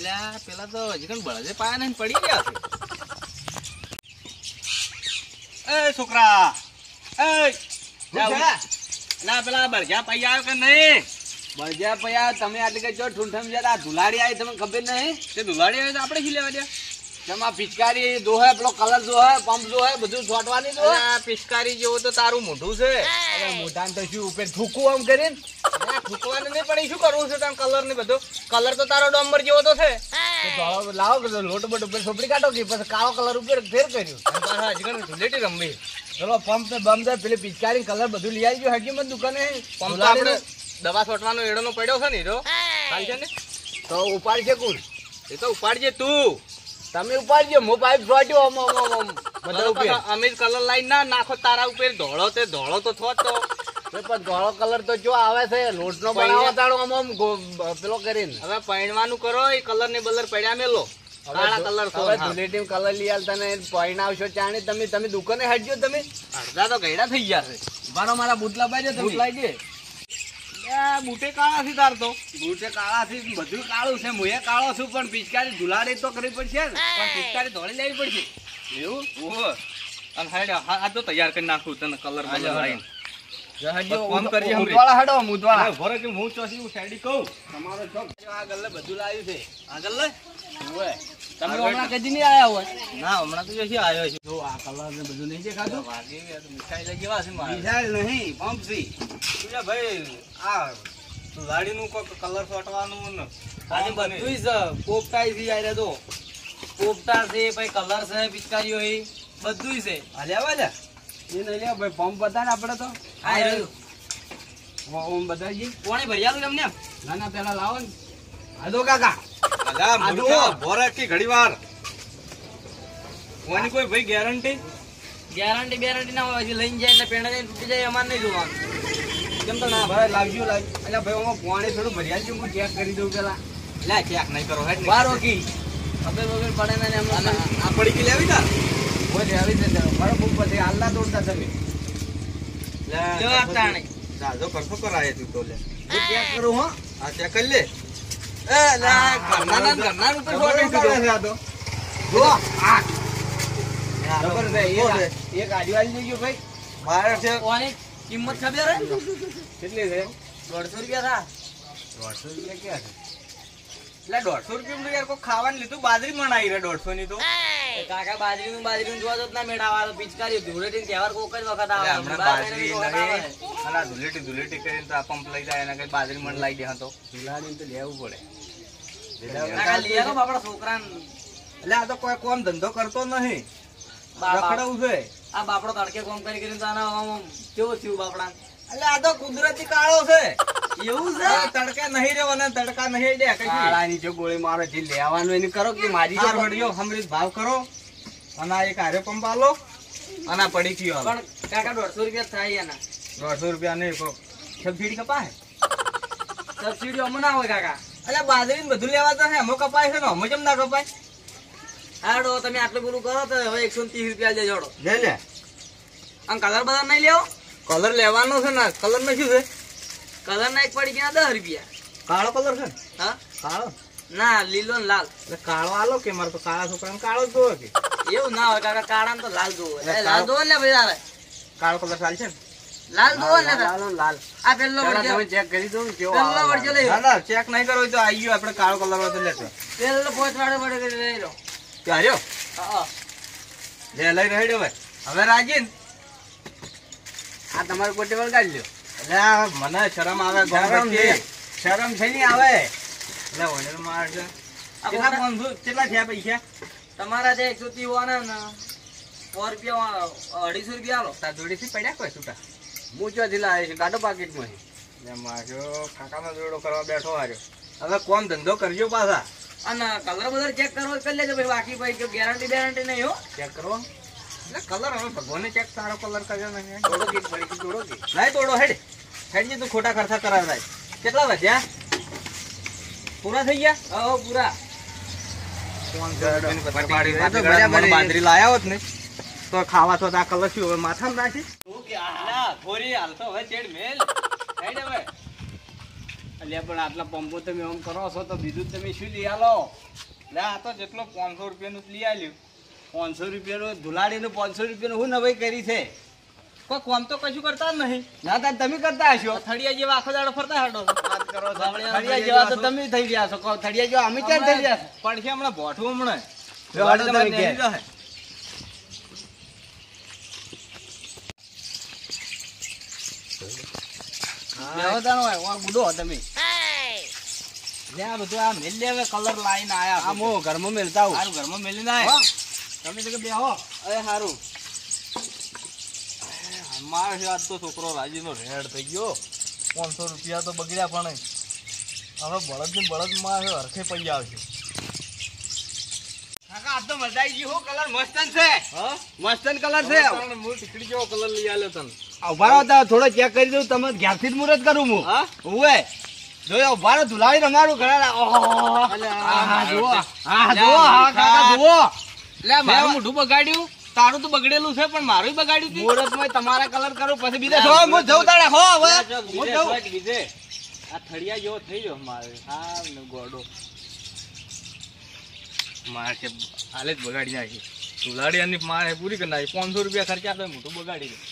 એટલે પેલા તો હજી કણ બળદે પાયા નહીં પડી ગયા છે. એ છોકરા એ ના પેલા બળગ્યા પૈ આવ્યો કે નહીં? બળજ્યા પૈયા તમે આટલી કઈ જો ઠૂંઠમ જતા ધુલાડી આવી તમને ખબર નહીં? તે ધુલાડી આવે તો આપણે શી લેવા દે? તેમાં પિચકારી દોહે પેલો કલર દોહે પંપ દોહે બધું છોટવાની દોહે. આ પિચકારી જેવું તો તારું મોઢું છે. અરે મોઢાને તો શું ઉપર થૂકું આમ કરીને? થૂકવાનું નહીં પણ શું કરવું છે તમે કલર ને બધું? કલર તો તારો ડોમ્બર જેવો તો છે. લાવો કે લોટ બોટ ઉપર સોપડી કાઢો કે પછી કાળો કલર ઉપર ફેર કર્યું. અને પાછા હજી કણ ધૂળેટી રમવી. ચલો પંપ ને બમ ને પેલી પિચકારી કલર બધું લઈ આવી હજી મત દુકાને. પંપ આપણે દવા છોટવાનો એડોનો પડ્યો છે ને હીરો. ને? તો ઉપાડ છે કોણ એ તો ઉપાડજે તું. તમે ઉપાડજો હું પાઇપ આમ આમ આમ આમ. બધા ઉપર પાછા અમે કલર લાઈન ના નાખો તારા ઉપર ધોળો તે ધોળો તો થો તો. પણ ધોળો કલર તો જો આવે છે લોટ નો બનાવો તાળો આમ આમ પેલો કરીને. હવે પૈણવાનું કરો એ કલર ને બલર પડ્યા મેલો. કાળા કલર તો હા. કલર લઈ આલ તને પૈણાવશો ચાણી તમે તમે દુકાને હટજો તમે. અડધા તો ગયડા થઈ ગયા છે. મારો મારા બૂટ લપાઈ બૂટ દે. આ બૂટે કાળા થી તાર તો બૂટે કાળા થી બધું કાળું છે. મુએ કાળો છું પણ પિચકારી ધુલાડી તો કરવી પડશે ને પણ પિચકારી ધોળી લેવી પડશે. એવું? ઓહો. અને આ આ તો તૈયાર કરી નાખું તને કલર બલર લાઈન ફોન કરી મુદવાળા હટો મુદવાળા ભરે કે હું ચોસી હું સાઈડી કહું? તમારો ચોક આ ગલ્લે બધું લાવ્યું છે. આગળ લે. ઓવે તમે હમણાં કદી નહીં આયા હોય ના હમણાં તો જોશી આવ્યો છે. જો આ કલર ને બધું નહીં દેખાતું. વાગી મીઠાઈ લઈ જેવા છે નહીં ભાઈ આ લાડીનું કોક કલર છોટવાનું ને. આજે બધું છે પોપટા છે યાર તો. પોપટા છે પછી કલર છે પિચકારીઓ છે બધું છે. અલ્યા વાલ્યા એ નહીં લ્યા ભાઈ પંપ બતાને આપણે તો. આ રહ્યું. ઓમ બધા કોણે ભરિયાલું તમને ના ના પેલા લાવો ને. આદો કાકા. આ મૂર્ખો, કે ઘડી કોની કોઈ ભાઈ ગેરંટી ગેરંટી બેરંટી ના હોય લઈને જાય એટલે પેંડા જઈને તૂટી જાય અમારે નહીં જોવાનું. કેમ તો ના ભાઈ લાવજો લાવ અલ્યા ભાઈ ઓમાં પાણી થોડું ભર્યા છે હું ચેક કરી દઉં પેલા. લે ચેક નહીં કરો હેડ બાર ઓકી ખબર વગર પડે ને એમ આ પડી ગઈ લેવી તા બોલે આવી છે મારો બહુ પછી હાલના તોડતા તમે. લે જો કરાય તું તો લે. ચેક કરું હો. આ ચેક કરી લે. એક વાળી ગયો ભાઈ. મારે છે કોની કિંમત ખબર હે કેટલી છે? દોઢસો રૂપિયા થા. દોઢસો રૂપિયા ક્યાં છે? એટલે દોઢસો રૂપિયા યાર કોઈ ખાવાનું લીધું? બાજરી મણાઈ રહે દોઢસો ની તો કાકા બાજરી નું જોવા તો જ ના મેળા વાળો પિચકારી ધૂળેટી તહેવાર કોક જ વખત એટલે આવે હમણાં બાજરી. નહીં ધુલેટી ધુલેટી કરીને તો આ પંપ લઈ જાય એના કઈ બાજરી મણ લઈ દે તો. દુલાડીને તો લેવું પડે. કાકા લઈ આવો બાપડા છોકરાને. એટલે આ તો કોઈ કોમ ધંધો કરતો નહીં. બા- છે. આ બાપડો તડકે કોમ કરી કરીને તો આના કેવો થયું બાપડા? એટલે આ તો કુદરતી કાળો છે. એવું છે? તડકા નહીં રહ્યો અને તડકા નહીં દે કાળાની જો ગોળી મારો જે લેવાનું એને કરો કે મારી ચાર વડીઓ હમરીત ભાવ કરો. અને આ એક હારે પંપ આલો. અને પડી ગયો પણ કાકા દોઢસો રૂપિયા થાય એના. દોઢસો રૂપિયા નહીં કોક સબસીડી કપાય. સબસિડી અમને ના હોય કાકા. એટલે બાજરી ને બધું લેવા તો છે અમો કપાય છે ને અમો કેમ ના કપાય? હાડો તમે આટલું બધું કરો તો હવે એકસો ત્રીસ રૂપિયા લેજો જોડો. લે લે. આમ કલર બધા નહીં લેવો? કલર લેવાનો છે ને કલર નો શું છે. કલર ના એક પડી ગયા દસ રૂપિયા. કાળો કલર છે હા? કાળો? ના લીલો ને લાલ. કાળો આલો કે મારે તો કાળા છોકરાને કાળો જ જોવે કે? એવું ના હોય કાકા કાળા તો લાલ જોવો. લાલ જોવો ને ભાઈ તારે કાળો કલર ચાલશે ને? લાલ જોવો ને લાલ લાલ આ પેલો વડજો તમે ચેક કરી દો ને કેવો પેલો વડજો લઈ ના ના ચેક નહીં કરો તો આવી ગયો આપણે કાળો કલર હોય લેતો પેલો પોચ વાળો વડે કરી લઈ લો. ક્યારે હા. લે લઈ રહેડ્યો હવે. હવે રાજી ને આ તમારે કોટે વળગાડી લ્યો. મને શરમ આવે શરમ છે. શરમ છે નહીં આવે. એટલે ઓર્ડર માર છે. આ કેટલા પાંચસો કેટલા થયા પૈસા? તમારા જે એકસો ત્રીસ ને સો રૂપિયા અઢીસો રૂપિયા આલો. તાર જોડેથી પડ્યા કોઈ છૂટા? હું ચોથી લાવે છે? ગાડો પાકીટમાં મારો કાકાનો જોડો કરવા બેઠો આવ્યો હવે કોમ ધંધો કરજો પાછા. અને કલર બધા ચેક તો કરી લેજો. ભાઈ બાકી ભાઈ ગેરંટી બેરંટી નહીં હો. ચેક કરો. કલર હવે ભગવાને ચેક સારો કલર કર્યો નહીં થોડો કીટ પડી ગઈ થોડો કીટ નહીં તોડો હેડ. હેડજી તું ખોટા ખર્ચા કરાવડાય કેટલા વધ્યા? પૂરા થઈ ગયા? હો પૂરા. લાયા હોત ને. તો ખાવા તો આ કલર શું હવે માથામાં નાખી થોરી હાલ તો હવે ચેડ મેલ. હેડ હવે. એટલે પણ આટલા પંપો તમે આમ કરો છો તો બીજું તમે શું લઈ આલો? લે આ તો જેટલો પાંચસો રૂપિયાનું લઈ આલ્યું. પાંચસો રૂપિયાનું ધુલાડીનું પાંચસો રૂપિયાનું હું નવાઈ કરી છે. કોઈ કોમ તો કશું કરતા જ નહીં. ના તાર તમે કરતા હશો. થળિયા જેવા આખો દાડો ફરતા હાડો. વાત કરો થળિયા જેવા તો તમે થઈ ગયા છો. કહો, થળિયા જેવા અમે ક્યાં થઈ ગયા છો? પડશે હમણાં ભોઠું હમણાં. બુડો તમે. બધું આ મેલ કલર લાઈન આયા આ ઘરમાં મેલતા આવું. સારું ઘરમાં મેલીને આય. તમે તો કે બેહો. અરે સારું મારે છે આજ તો છોકરો રાજીનો રેડ થઈ ગયો. પાંચસો રૂપિયા તો બગડ્યા પણ હવે બળદ ને બળદમાં હરખે પૈયા આવશે કાકા આ તો મજા ગઈ હો. કલર મસ્તન છે. હા? મસ્તન કલર છે. હું ટીકડી જેવો કલર લઈ આલ્યો તને. ઊભા રહો થોડો ચેક કરી દઉં. તમે ઘેરથી જ મુહૂર્ત કરું હું. હા? ઓવે જોયો ઊભા ધુલાવી રમાડું ઘણા ઓહો. હા જુઓ હા જુઓ હા કાકા જુઓ. લે મારું મોઢું બગાડ્યું? તારું તો બગડેલું છે પણ મારું બગાડ્યું તું. મુહૂર્તમાં તમારા કલર કરો પછી બીજા છો હું જઉં તારે હો હવે. હું જઉં. આ થળિયા જેવો થઈ ગયો મારે. હા ને ગોડો. મારે કે હાલે જ બગાડી નાખી. તુલાડી અને મારે પૂરી કરી નાખી. પાંચસો રૂપિયા ખર્ચા તો મોટું બગાડી ગયું